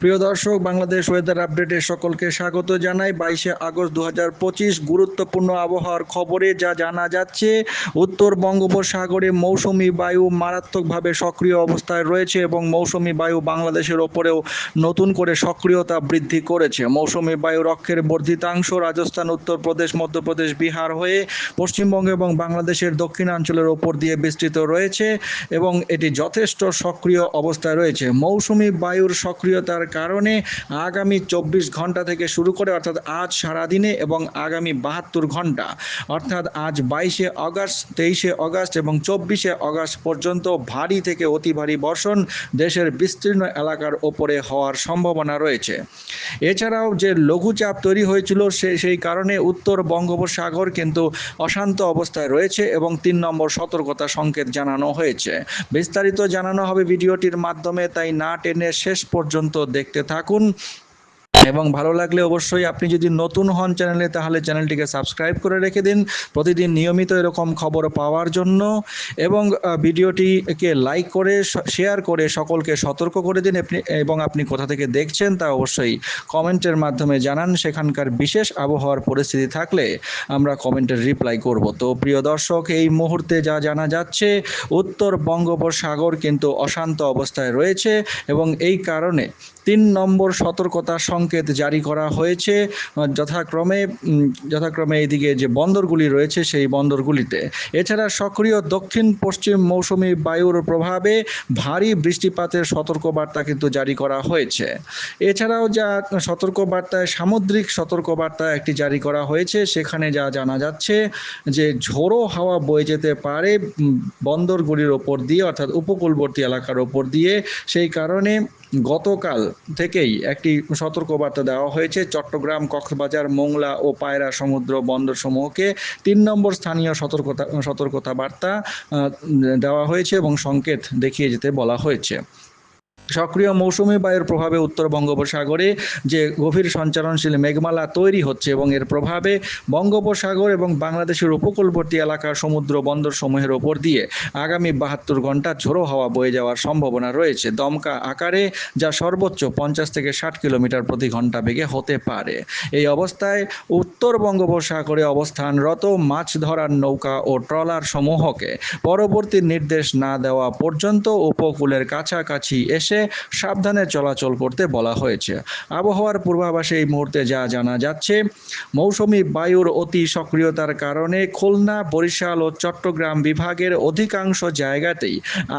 প্রিয় দর্শক, বাংলাদেশ ওয়েদার আপডেটে সকলকে স্বাগত জানাই। বাইশে আগস্ট দু হাজার পঁচিশ গুরুত্বপূর্ণ আবহাওয়ার খবরে যা জানা যাচ্ছে, উত্তর বঙ্গোপসাগরে মৌসুমি বায়ু মারাত্মকভাবে সক্রিয় অবস্থায় রয়েছে এবং মৌসুমি বায়ু বাংলাদেশের ওপরেও নতুন করে সক্রিয়তা বৃদ্ধি করেছে। মৌসুমি বায়ু রক্ষের বর্ধিতাংশ রাজস্থান, উত্তরপ্রদেশ, মধ্যপ্রদেশ, বিহার হয়ে পশ্চিমবঙ্গ এবং বাংলাদেশের দক্ষিণাঞ্চলের ওপর দিয়ে বিস্তৃত রয়েছে এবং এটি যথেষ্ট সক্রিয় অবস্থায় রয়েছে। মৌসুমি বায়ুর সক্রিয়তার কারণে আগামী চব্বিশ ঘণ্টা থেকে শুরু করে অর্থাৎ আজ সারাদিনে এবং আগামী বাহাত্তর ঘণ্টা, অর্থাৎ আজ বাইশে আগস্ট তেইশে আগস্ট এবং চব্বিশে আগস্ট পর্যন্ত ভারী থেকে অতি ভারী বর্ষণ দেশের বিস্তীর্ণ এলাকার ওপরে হওয়ার সম্ভাবনা রয়েছে। এছাড়াও যে লঘুচাপ তৈরি হয়েছিল সে, সেই কারণে উত্তর বঙ্গোপসাগর কিন্তু অশান্ত অবস্থায় রয়েছে এবং তিন নম্বর সতর্কতা সংকেত জানানো হয়েছে। বিস্তারিত জানানো হবে ভিডিওটির মাধ্যমে, তাই না টেনে শেষ পর্যন্ত দেখতে থাকুন। এবং ভালো লাগলে অবশ্যই আপনি যদি নতুন হন চ্যানেলে, তাহলে চ্যানেলটিকে সাবস্ক্রাইব করে রেখে দিন। প্রতিদিন নিয়মিত এরকম খবর পাওয়ার জন্য। এবং ভিডিওটিকে লাইক করে শেয়ার করে সকলকে সতর্ক করে দিন। আপনি, এবং আপনি কোথা থেকে দেখছেন তা অবশ্যই কমেন্টের মাধ্যমে জানান। সেখানকার বিশেষ আবহাওয়ার পরিস্থিতি থাকলে আমরা কমেন্টের রিপ্লাই করব। তো প্রিয় দর্শক, এই মুহূর্তে যা জানা যাচ্ছে, উত্তর বঙ্গোপসাগর কিন্তু অশান্ত অবস্থায় রয়েছে। এবং এই কারণে তিন নম্বর সতর্কতা সংকেত জারি করা হয়েছে। যথাক্রমে যথাক্রমে এইদিকে যে বন্দরগুলি রয়েছে সেই বন্দরগুলিতে। এছাড়া সক্রিয় দক্ষিণ পশ্চিম মৌসুমি বায়ুর প্রভাবে ভারী বৃষ্টিপাতের সতর্কবার্তা কিন্তু জারি করা হয়েছে। এছাড়াও যা সতর্কবার্তায়, সামুদ্রিক সতর্কবার্তা একটি জারি করা হয়েছে। সেখানে যা জানা যাচ্ছে যে ঝোড়ো হাওয়া বয়ে যেতে পারে বন্দরগুলির ওপর দিয়ে, অর্থাৎ উপকূলবর্তী এলাকার ওপর দিয়ে। সেই কারণে গতকাল থেকেই একটি সতর্কবার্তা দেওয়া হয়েছে। চট্টগ্রাম, কক্সবাজার, মোংলা ও পায়রা সমুদ্র বন্দরসমূহকে তিন নম্বর স্থানীয় সতর্কতা সতর্কতা বার্তা দেওয়া হয়েছে এবং সংকেত দেখিয়ে যেতে বলা হয়েছে। সক্রিয় মৌসুমি বায়ুর প্রভাবে উত্তর বঙ্গোপসাগরে যে গভীর সঞ্চারণশীল মেঘমালা তৈরি হচ্ছে এবং এর প্রভাবে বঙ্গোপসাগর এবং বাংলাদেশের উপকূলবর্তী এলাকার সমুদ্র বন্দর সমূহের ওপর দিয়ে আগামী বাহাত্তর ঘণ্টা ঝোড়ো হাওয়া বয়ে যাওয়ার সম্ভাবনা রয়েছে। দমকা আকারে যা সর্বোচ্চ পঞ্চাশ থেকে ষাট কিলোমিটার প্রতি ঘণ্টা বেগে হতে পারে। এই অবস্থায় উত্তর বঙ্গোপসাগরে অবস্থানরত মাছ ধরার নৌকা ও ট্রলার সমূহকে পরবর্তী নির্দেশ না দেওয়া পর্যন্ত উপকূলের কাছাকাছি এসে সাবধানে চলাচল করতে বলা হয়েছে। আবহাওয়ার পূর্বাভাসে এই মুহূর্তে যা জানা যাচ্ছে, মৌসুমি বায়ুর অতি সক্রিয়তার কারণে খুলনা, বরিশাল ও চট্টগ্রাম বিভাগের অধিকাংশ জায়গাতেই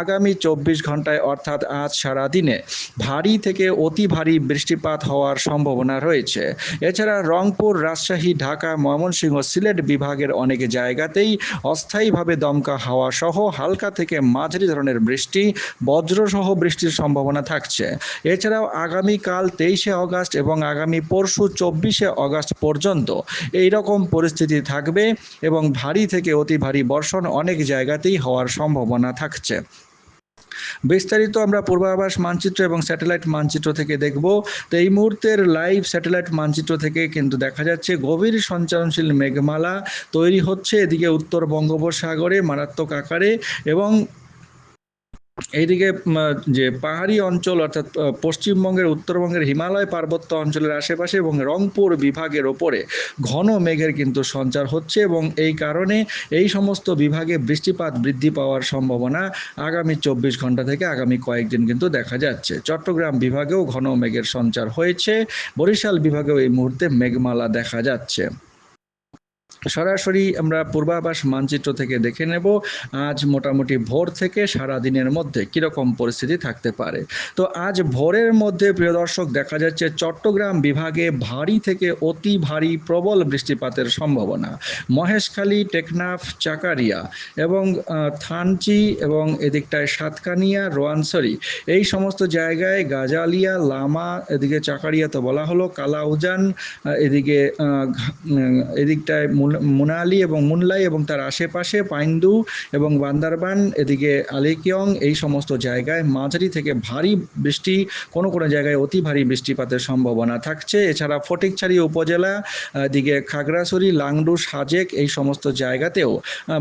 আগামী চব্বিশ ঘন্টায় অর্থাৎ আজ সারাদিনে ভারী থেকে অতি ভারী বৃষ্টিপাত হওয়ার সম্ভাবনা রয়েছে। এছাড়া রংপুর, রাজশাহী, ঢাকা, ময়মনসিংহ, সিলেট বিভাগের অনেক জায়গাতেই অস্থায়ীভাবে দমকা হাওয়া সহ হালকা থেকে মাঝারি ধরনের বৃষ্টি, বজ্রসহ বৃষ্টির সম্ভাবনা থাকছে। এছাড়াও আগামীকাল তেইশে অগাস্ট এবং আগামী পরশু চব্বিশে অগাস্ট পর্যন্ত এই রকম পরিস্থিতি থাকবে এবং ভারী থেকে অতি ভারী বর্ষণ অনেক জায়গাতেই হওয়ার সম্ভাবনা থাকছে। বিস্তারিত আমরা পূর্বাভাস মানচিত্র এবং স্যাটেলাইট মানচিত্র থেকে দেখব। তো এই মুহূর্তের লাইভ স্যাটেলাইট মানচিত্র থেকে কিন্তু দেখা যাচ্ছে গভীর সঞ্চারণশীল মেঘমালা তৈরি হচ্ছে। এদিকে উত্তর বঙ্গোপসাগরে মারাত্মক আকারে এবং এইদিকে যে পাহাড়ি অঞ্চল, অর্থাৎ পশ্চিমবঙ্গের, উত্তরবঙ্গের হিমালয় পার্বত্য অঞ্চলের আশেপাশে এবং রংপুর বিভাগের ওপরে ঘন মেঘের কিন্তু সঞ্চার হচ্ছে এবং এই কারণে এই সমস্ত বিভাগে বৃষ্টিপাত বৃদ্ধি পাওয়ার সম্ভাবনা আগামী চব্বিশ ঘণ্টা থেকে আগামী কয়েকদিন কিন্তু দেখা যাচ্ছে। চট্টগ্রাম বিভাগেও ঘন মেঘের সঞ্চার হয়েছে। বরিশাল বিভাগেও এই মুহূর্তে মেঘমালা দেখা যাচ্ছে। সরাসরি আমরা পূর্বাভাস মানচিত্র থেকে দেখে নেব, আজ মোটামুটি ভোর থেকে সারা দিনের মধ্যে কীরকম পরিস্থিতি থাকতে পারে। তো আজ ভোরের মধ্যে, প্রিয় দর্শক, দেখা যাচ্ছে চট্টগ্রাম বিভাগে ভারী থেকে অতি ভারী প্রবল বৃষ্টিপাতের সম্ভাবনা। মহেশখালী, টেকনাফ, চাকারিয়া এবং থানচি এবং এদিকটায় সাতকানিয়া, রোয়ানসরি এই সমস্ত জায়গায় গাজালিয়া, লামা, এদিকে চাকারিয়া তো বলা হলো, কালাউজান এদিকে এদিকটায় মুনালি এবং মুনলাই এবং তার আশেপাশে পাইন্দু এবং বান্দারবান, এদিকে আলিকিয়ং, এই সমস্ত জায়গায় মাঝারি থেকে ভারী বৃষ্টি, কোনো কোনো জায়গায় অতি ভারী বৃষ্টিপাতের সম্ভাবনা থাকছে। এছাড়া ফটিকছড়ি উপজেলা, এদিকে খাগড়াছড়ি, লাংডু, সাজেক এই সমস্ত জায়গাতেও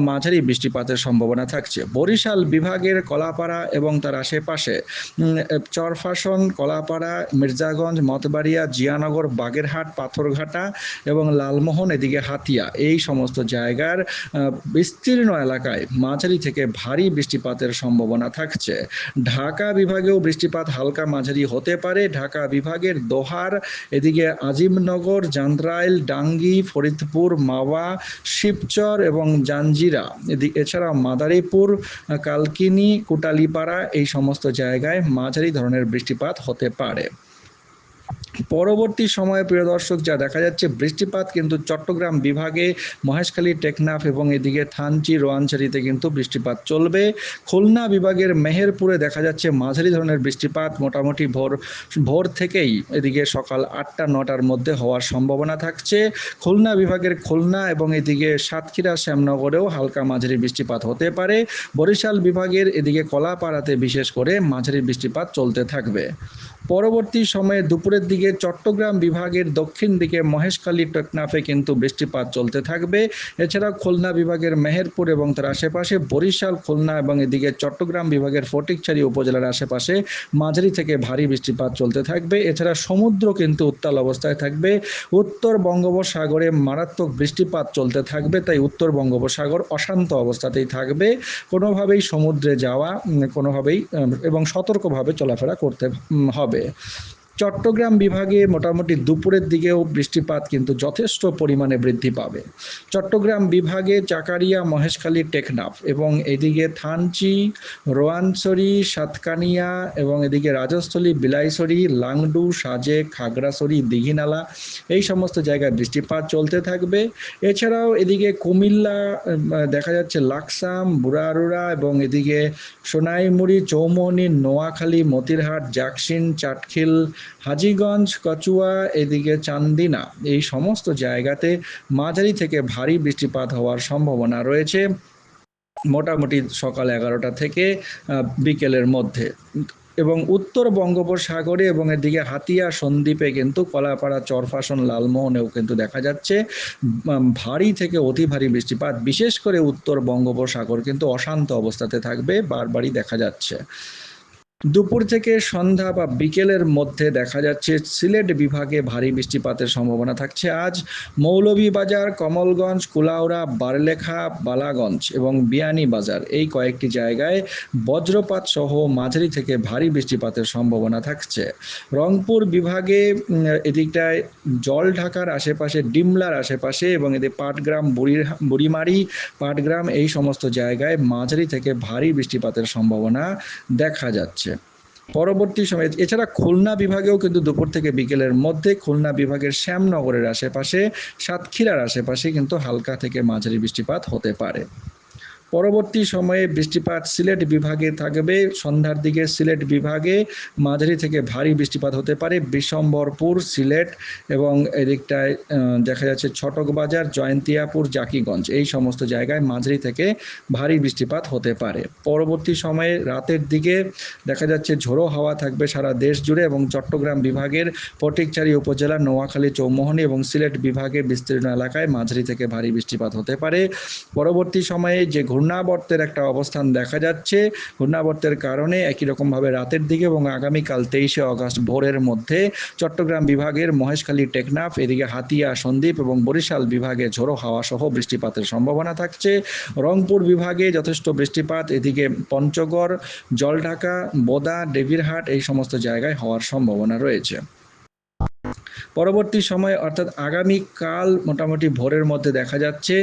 মাঝারি বৃষ্টিপাতের সম্ভাবনা থাকছে। বরিশাল বিভাগের কলাপাড়া এবং তার আশেপাশে চরফাসন, কলাপাড়া, মির্জাগঞ্জ, মতবাড়িয়া, জিয়ানগর, বাগেরহাট, পাথরঘাটা এবং লালমোহন, এদিকে হাতিয়া। এই সমস্ত জায়গার বিস্তীর্ণ এলাকায় মাঝারি থেকে ভারী বৃষ্টিপাতের সম্ভাবনা থাকছে। ঢাকা বিভাগেও বৃষ্টিপাত হালকা মাঝারি হতে পারে। ঢাকা বিভাগের দোহার, এদিকে আজিমনগর, জান্দ্রাইল, ডাঙ্গি, ফরিদপুর, মাওয়া, শিবচর এবং জাঞ্জিরা। এদিকে এছাড়া মাদারীপুর, কালকিনি, কুটালিপাড়া এই সমস্ত জায়গায় মাঝারি ধরনের বৃষ্টিপাত হতে পারে। পরবর্তী সময়ে, প্রিয় দর্শক, যা দেখা যাচ্ছে, বৃষ্টিপাত কিন্তু চট্টগ্রাম বিভাগে, মহেশখালী, টেকনাফ এবং এদিকে থানচি রোয়াঞ্চারিতে কিন্তু বৃষ্টিপাত চলবে। খুলনা বিভাগের মেহেরপুরে দেখা যাচ্ছে, মাঝারি ধরনের বৃষ্টিপাত মোটামুটি ভোর ভোর থেকেই এদিকে সকাল আটটা, নটার মধ্যে হওয়ার সম্ভাবনা থাকছে। খুলনা বিভাগের খুলনা এবং এদিকে সাতক্ষীরা, শ্যামনগরেও হালকা মাঝারি বৃষ্টিপাত হতে পারে। বরিশাল বিভাগের এদিকে কলাপাড়াতে বিশেষ করে মাঝারি বৃষ্টিপাত চলতে থাকবে। পরবর্তী সময়ে দুপুরের দিকে চট্টগ্রাম বিভাগের দক্ষিণ দিকে মহেশখালী টেকনাফে কিন্তু বৃষ্টিপাত চলতে থাকবে। এছাড়া খুলনা বিভাগের মেহেরপুর এবং তার আশেপাশে বরিশাল খুলনা এবং এদিকে চট্টগ্রাম বিভাগের ফটিকছড়ি উপজেলার আশেপাশে মাঝারি থেকে ভারী বৃষ্টিপাত চলতে থাকবে। এছাড়া সমুদ্র কিন্তু উত্তাল অবস্থায় থাকবে। উত্তর বঙ্গোপসাগরে মারাত্মক বৃষ্টিপাত চলতে থাকবে তাই উত্তর বঙ্গোপসাগর অশান্ত অবস্থাতেই থাকবে। কোনোভাবেই সমুদ্রে যাওয়া কোনোভাবেই এবং সতর্কভাবে চলাফেরা করতে উম, হবে চট্টগ্রাম বিভাগে মোটামুটি দুপুরের দিকেও বৃষ্টিপাত কিন্তু যথেষ্ট পরিমাণে বৃদ্ধি পাবে। চট্টগ্রাম বিভাগে চাকারিয়া, মহেশখালী, টেকনাফ এবং এদিকে থানচি, রোয়ানছড়ি, সাতকানিয়া এবং এদিকে রাজস্থলী, বিলাইছড়ি, লাংডু, সাজে, খাগড়াছড়ি, দিঘিনালা এই সমস্ত জায়গায় বৃষ্টিপাত চলতে থাকবে। এছাড়াও এদিকে কুমিল্লা দেখা যাচ্ছে লাকসাম, বুড়ারুড়া এবং এদিকে সোনাইমুড়ি চৌমনি নোয়াখালী, মতিরহাট, জাকসিন, চাটখিল হাজীগঞ্জ, কচুয়া, এদিকে চান্দিনা, এই সমস্ত জায়গাতে মাঝারি থেকে ভারী বৃষ্টিপাত হওয়ার সম্ভাবনা রয়েছে। মোটামুটি সকাল এগারোটা থেকে বিকেলের মধ্যে। এবং উত্তর বঙ্গোপসাগরে এবং এদিকে হাতিয়া, সন্দ্বীপে কিন্তু কলাপাড়া, চরফাসন, লালমোহনেও কিন্তু দেখা যাচ্ছে ভারী থেকে অতি ভারী বৃষ্টিপাত। বিশেষ করে উত্তর বঙ্গোপসাগর কিন্তু অশান্ত অবস্থাতে থাকবে, বারবারই দেখা যাচ্ছে। দুপুর থেকে সন্ধ্যা বা বিকেলের মধ্যে দেখা যাচ্ছে সিলেট বিভাগে ভারী বৃষ্টিপাতের সম্ভাবনা থাকছে। আজ মৌলভীবাজার, কমলগঞ্জ, কুলাউড়া, বারলেখা, বালাগঞ্জ এবং বিয়ানীবাজার এই কয়েকটি জায়গায় বজ্রপাত সহ মাঝারি থেকে ভারী বৃষ্টিপাতের সম্ভাবনা থাকছে। রংপুর বিভাগে এদিকটায় জল ঢাকার আশেপাশে, ডিমলার আশেপাশে এবং এদের পাটগ্রাম, বুড়ির, বুড়িমারি, পাটগ্রাম এই সমস্ত জায়গায় মাঝারি থেকে ভারী বৃষ্টিপাতের সম্ভাবনা দেখা যাচ্ছে। পরবর্তী সময়, এছাড়া খুলনা বিভাগেও কিন্তু দুপুর থেকে বিকেলের মধ্যে খুলনা বিভাগের শ্যামনগরের আশেপাশে, সাতক্ষীরার আশেপাশে কিন্তু হালকা থেকে মাঝারি বৃষ্টিপাত হতে পারে। পরবর্তী সময়ে বৃষ্টিপাত সিলেট বিভাগে থাকবে। সন্ধ্যার দিকে সিলেট বিভাগে মাঝারি থেকে ভারী বৃষ্টিপাত হতে পারে। বিশম্বরপুর, সিলেট এবং এদিকটায় দেখা যাচ্ছে ছটকবাজার, জয়ন্তিয়াপুর, জাকিগঞ্জ এই সমস্ত জায়গায় মাঝারি থেকে ভারী বৃষ্টিপাত হতে পারে। পরবর্তী সময়ে রাতের দিকে দেখা যাচ্ছে ঝোড়ো হাওয়া থাকবে সারা দেশ জুড়ে এবং চট্টগ্রাম বিভাগের ফটিকচারী উপজেলা, নোয়াখালী, চৌমোহনী এবং সিলেট বিভাগের বিস্তীর্ণ এলাকায় মাঝারি থেকে ভারী বৃষ্টিপাত হতে পারে। পরবর্তী সময়ে যে ঘূর্ণাবর্তের একটা অবস্থান দেখা যাচ্ছে। ঘূর্ণাবর্তের কারণে একই রকমভাবে রাতের দিকে এবং আগামীকাল তেইশে অগস্ট ভোরের মধ্যে চট্টগ্রাম বিভাগের মহেশখালী টেকনাফ, এদিকে হাতিয়া, সন্দ্বীপ এবং বরিশাল বিভাগে ঝোড়ো হাওয়া সহ বৃষ্টিপাতের সম্ভাবনা থাকছে। রংপুর বিভাগে যথেষ্ট বৃষ্টিপাত, এদিকে পঞ্চগড়, জলঢাকা, বোদা ডেভিরহাট এই সমস্ত জায়গায় হওয়ার সম্ভাবনা রয়েছে। পরবর্তী সময়, অর্থাৎ আগামীকাল মোটামুটি ভোরের মধ্যে দেখা যাচ্ছে।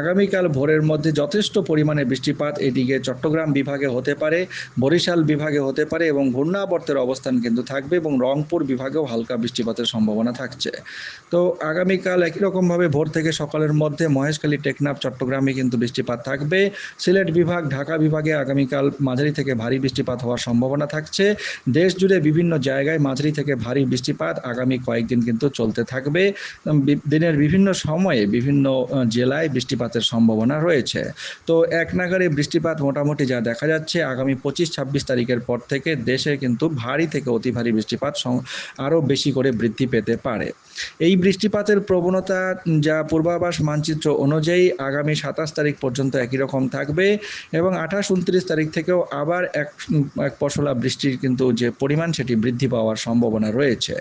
আগামীকাল ভোরের মধ্যে যথেষ্ট পরিমাণে বৃষ্টিপাত এদিকে চট্টগ্রাম বিভাগে হতে পারে, বরিশাল বিভাগে হতে পারে এবং ঘূর্ণাবর্তের অবস্থান কিন্তু থাকবে এবং রংপুর বিভাগেও হালকা বৃষ্টিপাতের সম্ভাবনা থাকছে। তো আগামীকাল একই রকমভাবে ভোর থেকে সকালের মধ্যে মহেশখালী, টেকনাফ, চট্টগ্রামে কিন্তু বৃষ্টিপাত থাকবে। সিলেট বিভাগ, ঢাকা বিভাগে আগামীকাল মাঝারি থেকে ভারী বৃষ্টিপাত হওয়ার সম্ভাবনা থাকছে। দেশ জুড়ে বিভিন্ন জায়গায় মাঝারি থেকে ভারী বৃষ্টিপাত আগামী কয়েকদিন কিন্তু কিন্তু চলতে থাকবে। দিনের বিভিন্ন সময়ে বিভিন্ন জেলায় বৃষ্টিপাতের সম্ভাবনা রয়েছে। তো এক নাগারে বৃষ্টিপাত মোটামুটি যা দেখা যাচ্ছে, আগামী পঁচিশ, ছাব্বিশ তারিখের পর থেকে দেশে কিন্তু ভারী থেকে অতি ভারী বৃষ্টিপাত আরও বেশি করে বৃদ্ধি পেতে পারে। এই বৃষ্টিপাতের প্রবণতা, যা পূর্বাভাস মানচিত্র অনুযায়ী আগামী সাতাশ তারিখ পর্যন্ত একই রকম থাকবে এবং আঠাশ উনত্রিশ তারিখ থেকেও আবার এক এক পশলা বৃষ্টির কিন্তু যে পরিমাণ, সেটি বৃদ্ধি পাওয়ার সম্ভাবনা রয়েছে।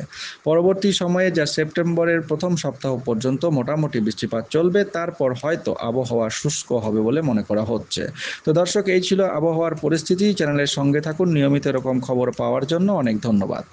পরবর্তী সময়ে যা সেপ্টেম্বরের প্রথম সপ্তাহ পর্যন্ত মোটামুটি বৃষ্টিপাত চলবে, তারপর হয়তো আবহাওয়া শুষ্ক হবে বলে মনে করা হচ্ছে। তো দর্শক, এই ছিল আবহাওয়ার পরিস্থিতি। চ্যানেলের সঙ্গে থাকুন। নিয়মিত এরকম খবর পাওয়ার জন্য অনেক ধন্যবাদ।